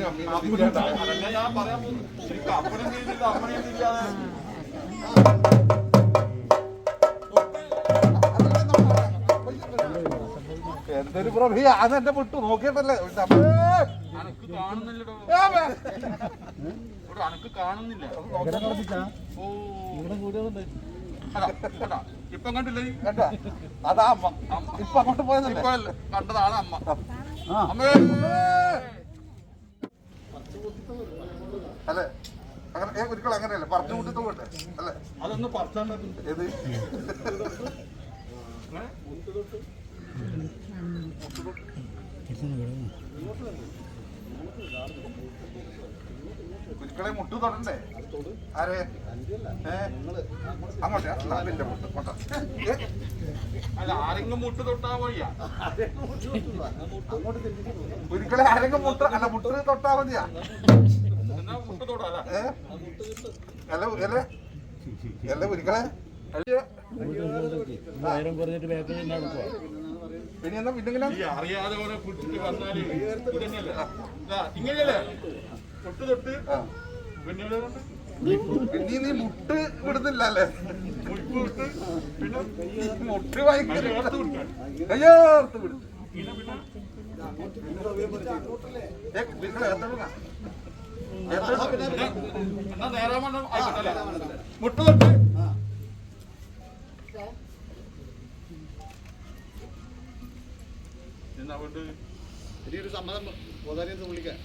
അതന്നെ ഞാൻ പറയാൻ അപ്പനും അമ്മനെയും തിരിയാതെ എന്തൊരു പ്രഭി അത് എന്റെ വിട്ടു. നോക്കിയിട്ടല്ലേ അനക്ക് കാണുന്നില്ലടോ. ഇവിടെ അനക്ക് കാണുന്നില്ല. ഓ. അതാ, കണ്ടാ? ഇപ്പം കണ്ടില്ലേ? അതാ അമ്മ. ഇപ്പൊ അങ്ങോട്ട് പോയതല്ലേ? കണ്ടതാണ് അമ്മ. അമ്മേ. അല്ലേ? അങ്ങനെ ഒരിക്കൽ ഒരിക്കലും അങ്ങനെയല്ലേ. പറഞ്ഞു കൂട്ടി പോകട്ടെ അല്ലേ? അതൊന്ന് പറിച്ചാണ്ട് ഏത്? കുരുക്കളെ മുട്ടു തൊടണ്ടേ? ആരെ? അങ്ങോട്ടെ മുട്ട്. കൊണ്ട. അല്ല ആരെങ്കിലും മുട്ട് തൊട്ടാ വഴിയാ കുരുക്കളെ ആരെങ്കിലും മുട്ട അല്ല മുട്ട് തൊട്ടാ മതിയാ. മുട്ട് തൊടാ അല്ല അല്ലേ അല്ല എടുക്കുക പിന്നെ അറിയാതെ ഇങ്ങനെയല്ലേ? തൊട്ട് തൊട്ട് പിന്നെ പിന്നെ നീ മുട്ട് വിടുന്നില്ല അല്ലേ മുഴുപ്പ് വിട്ട് പിന്നെ മുട്ട് ഭയങ്കര. കയ്യോർത്ത് വിടും? മുട്ട് തൊട്ട് എന്നാ കൊണ്ട് ഇനിയൊരു സമ്മതം ബോധാരിയെന്ന് വിളിക്കാം.